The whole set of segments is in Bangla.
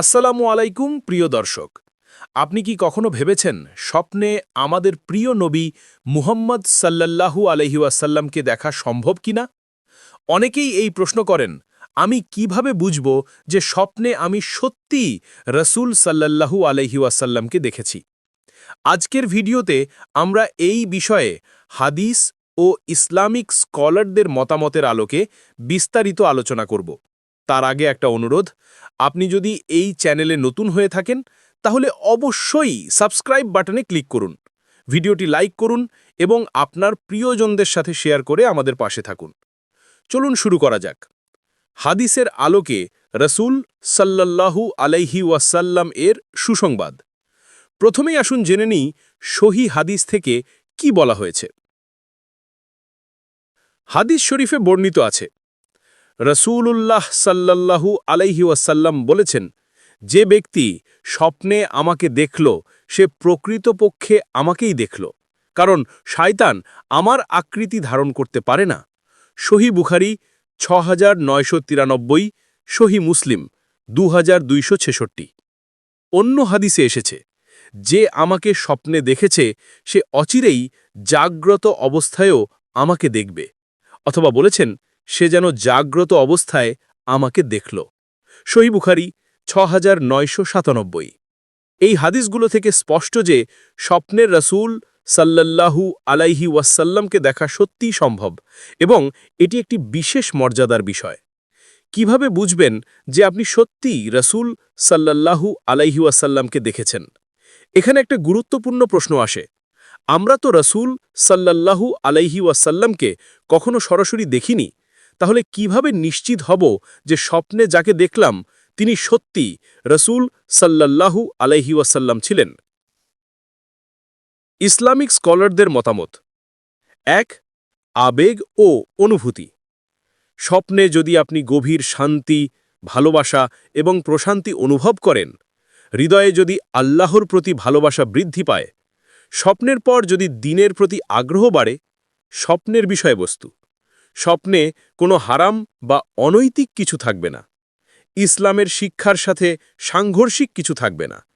আসসালামু আলাইকুম, প্রিয় দর্শক। আপনি কি কখনো ভেবেছেন স্বপ্নে আমাদের প্রিয় নবী মুহাম্মদ সাল্লাল্লাহু আলহি ওয়াসাল্লামকে দেখা সম্ভব কিনা? অনেকেই এই প্রশ্ন করেন, আমি কীভাবে বুঝব যে স্বপ্নে আমি সত্যি রসুল সাল্লাল্লাহু আলহি ওয়াসাল্লামকে দেখেছি? আজকের ভিডিওতে আমরা এই বিষয়ে হাদিস ও ইসলামিক স্কলারদের মতামতের আলোকে বিস্তারিত আলোচনা করব। তার আগে একটা অনুরোধ, আপনি যদি এই চ্যানেলে নতুন হয়ে থাকেন, তাহলে অবশ্যই সাবস্ক্রাইব বাটনে ক্লিক করুন, ভিডিওটি লাইক করুন এবং আপনার প্রিয়জনদের সাথে শেয়ার করে আমাদের পাশে থাকুন। চলুন শুরু করা যাক। হাদিসের আলোকে রসুল সাল্লাল্লাহু আলাইহি ওয়াসাল্লাম এর সুসংবাদ। প্রথমেই আসুন জেনে নিই সহি হাদিস থেকে কি বলা হয়েছে। হাদিস শরীফে বর্ণিত আছে রসূলুল্লাহ সাল্লাল্লাহু আলাইহি ওয়াসাল্লাম বলেছেন, যে ব্যক্তি স্বপ্নে আমাকে দেখল, সে প্রকৃতপক্ষে আমাকেই দেখল। কারণ শায়তান আমার আকৃতি ধারণ করতে পারে না। সহি বুখারি ছ হাজার নয়শো তিরানব্বই, সহি মুসলিম দু হাজার দুইশো ছেষট্টি। অন্য হাদিসে এসেছে, যে আমাকে স্বপ্নে দেখেছে, সে অচিরেই জাগ্রত অবস্থায়ও আমাকে দেখবে। অথবা বলেছেন সে যেন জাগ্রত অবস্থায় আমাকে দেখল। সহি বুখারি ছ এই হাদিসগুলো থেকে স্পষ্ট যে স্বপ্নের রসুল সাল্লাল্লাহু আলাইহি ওয়াসাল্লামকে দেখা সত্যিই সম্ভব এবং এটি একটি বিশেষ মর্যাদার বিষয়। কীভাবে বুঝবেন যে আপনি সত্যিই রসুল সাল্লাল্লাহু আলাইহি ওয়াসাল্লামকে দেখেছেন? এখানে একটা গুরুত্বপূর্ণ প্রশ্ন আসে। আমরা তো রসুল সাল্লাল্লাহু আলাইহি ওয়াসাল্লামকে কখনো সরাসরি দেখিনি তাহলে কীভাবে নিশ্চিত হব যে স্বপ্নে যাকে দেখলাম, তিনি সত্যি রসুল সাল্লাল্লাহু আলাইহি ওয়াসাল্লাম ছিলেন? ইসলামিক স্কলারদের মতামত। এক, আবেগ ও অনুভূতি। স্বপ্নে যদি আপনি গভীর শান্তি, ভালোবাসা এবং প্রশান্তি অনুভব করেন, হৃদয়ে যদি আল্লাহর প্রতি ভালোবাসা বৃদ্ধি পায়, স্বপ্নের পর যদি দিনের প্রতি আগ্রহ বাড়ে, স্বপ্নের বিষয়বস্তু। স্বপ্নে কোনো হারাম বা অনৈতিক কিছু থাকবে না। ইসলামের শিক্ষার সাথে সাংঘর্ষিক কিছু থাকবে না।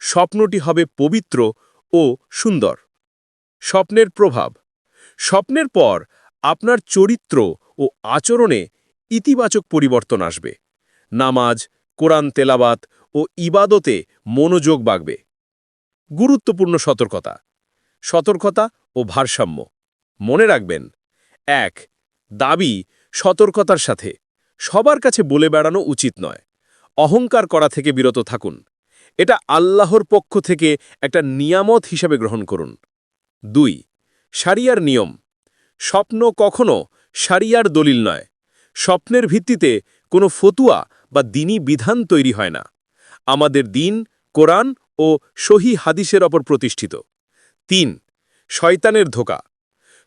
স্বপ্নটি হবে পবিত্র ও সুন্দর। স্বপ্নের প্রভাব। স্বপ্নের পর আপনার চরিত্র ও আচরণে ইতিবাচক পরিবর্তন আসবে। নামাজ, কোরআন তেলাবাত ও ইবাদতে মনোযোগ বাগবে। গুরুত্বপূর্ণ সতর্কতা। সতর্কতা ও ভারসাম্য। মনে রাখবেন, এক দাবি সতর্কতার সাথে। সবার কাছে বলে বেড়ানো উচিত নয়। অহংকার করা থেকে বিরত থাকুন। এটা আল্লাহর পক্ষ থেকে একটা নিয়ামত হিসাবে গ্রহণ করুন। দুই, সারিয়ার নিয়ম। স্বপ্ন কখনো সারিয়ার দলিল নয়। স্বপ্নের ভিত্তিতে কোনো ফতুয়া বা দিনী বিধান তৈরি হয় না। আমাদের দিন, কোরআন ও সহি হাদিসের ওপর প্রতিষ্ঠিত। তিন, শয়তানের ধোকা।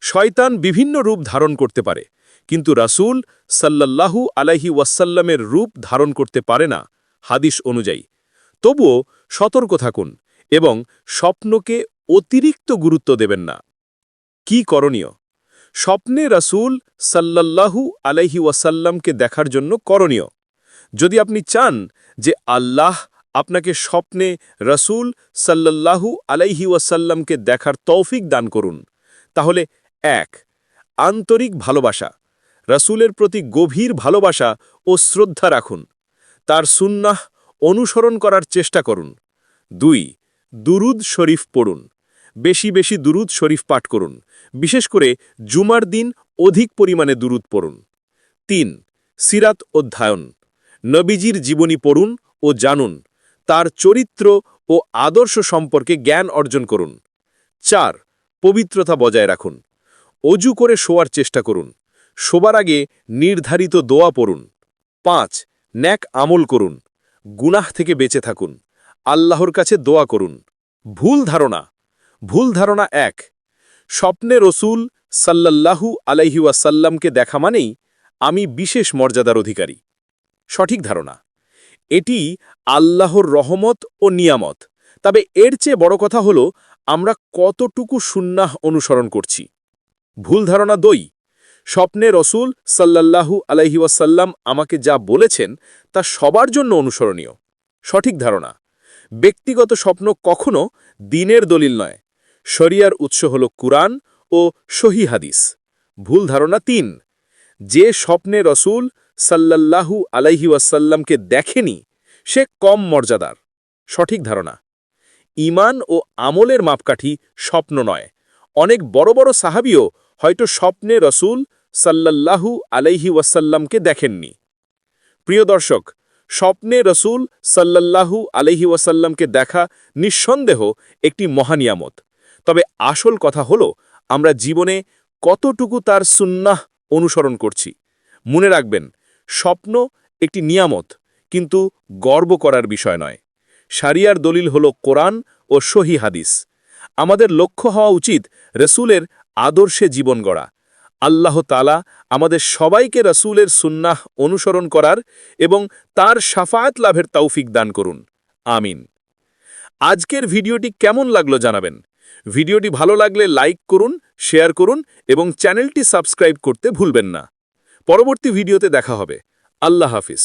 শয়তান বিভিন্ন রূপ ধারণ করতে পারে। কিন্তু রাসূল সাল্লাল্লাহু আলাইহি ওয়াসাল্লামের রূপ ধারণ করতে পারে না, হাদিস অনুযায়ী। তবুও সতর্ক থাকুন এবং স্বপ্নকে অতিরিক্ত গুরুত্ব দেবেন না। কি করণীয়? স্বপ্নে রাসূল সাল্লাল্লাহু আলাইহি ওয়াসাল্লামকে দেখার জন্য করণীয়। যদি আপনি চান যে আল্লাহ আপনাকে স্বপ্নে রসুল সাল্লাল্লাহু আলাইহি ওয়াসাল্লামকে দেখার তৌফিক দান করুন, তাহলে এক, আন্তরিক ভালোবাসা। রসুলের প্রতি গভীর ভালোবাসা ও শ্রদ্ধা রাখুন। তার সুন্নাহ অনুসরণ করার চেষ্টা করুন। দুই, দুরুদ শরীফ পড়ুন। বেশি বেশি দুরুদ শরীফ পাঠ করুন। বিশেষ করে জুমার দিন অধিক পরিমাণে দুরুদ পড়ুন। তিন, সিরাত অধ্যায়ন। নবীজির জীবনী পড়ুন ও জানুন। তার চরিত্র ও আদর্শ সম্পর্কে জ্ঞান অর্জন করুন। চার, পবিত্রতা বজায় রাখুন। অজু করে শোয়ার চেষ্টা করুন। শোবার আগে নির্ধারিত দোয়া পড়ুন। পাঁচ, ন্যাক আমল করুন। গুনাহ থেকে বেঁচে থাকুন। আল্লাহর কাছে দোয়া করুন। ভুল ধারণা। ভুল ধারণা এক, স্বপ্নে রসুল সাল্লাল্লাহু আলাইহি ওয়াসাল্লামকে দেখা মানেই আমি বিশেষ মর্যাদার অধিকারী। সঠিক ধারণা। এটি আল্লাহর রহমত ও নিয়ামত। তবে এর চেয়ে বড় কথা হল, আমরা কতটুকু সুন্নাহ অনুসরণ করছি। ভুল ধারণা দই স্বপ্নে রসুল সাল্লাল্লাহু আলাইহি ওয়াসাল্লাম আমাকে যা বলেছেন তা সবার জন্য অনুসরণীয়। সঠিক ধারণা, ব্যক্তিগত স্বপ্ন কখনো দিনের দলিল নয়। শরিয়ার উৎস হল কুরআন ও সহি হাদিস। ভুল ধারণা তিন, যে স্বপ্নে রসুল সাল্লাল্লাহু আলাইহি ওয়াসাল্লামকে দেখেনি, সে কম মর্যাদার। সঠিক ধারণা ইমান ও আমলের মাপকাঠি স্বপ্ন নয়। অনেক বড় বড় সাহাবিও হয়তো স্বপ্নে রসুল সাল্লাল্লাহু আলাইহি ওয়াসাল্লামকে দেখেননি। প্রিয় দর্শক, স্বপ্নে রসুল সাল্লাল্লাহু আলাইহি ওয়াসাল্লামকে দেখা নিঃসন্দেহ একটি মহানিয়ামত তবে আসল কথা হল, আমরা জীবনে কতটুকু তার সুন্নাহ অনুসরণ করছি। মনে রাখবেন, স্বপ্ন একটি নিয়ামত, কিন্তু গর্ব করার বিষয় নয়। সারিয়ার দলিল হল কোরআন ও সহি হাদিস। আমাদের লক্ষ্য হওয়া উচিত রসুলের আদর্শে জীবন গড়া। আল্লাহ তালা আমাদের সবাইকে রসুলের সুন্নাহ অনুসরণ করার এবং তার সাফায়াত লাভের তৌফিক দান করুন। আমিন। আজকের ভিডিওটি কেমন লাগল জানাবেন? ভিডিওটি ভালো লাগলে লাইক করুন, শেয়ার করুন এবং চ্যানেলটি সাবস্ক্রাইব করতে ভুলবেন না। পরবর্তী ভিডিওতে দেখা হবে। আল্লাহ হাফিজ।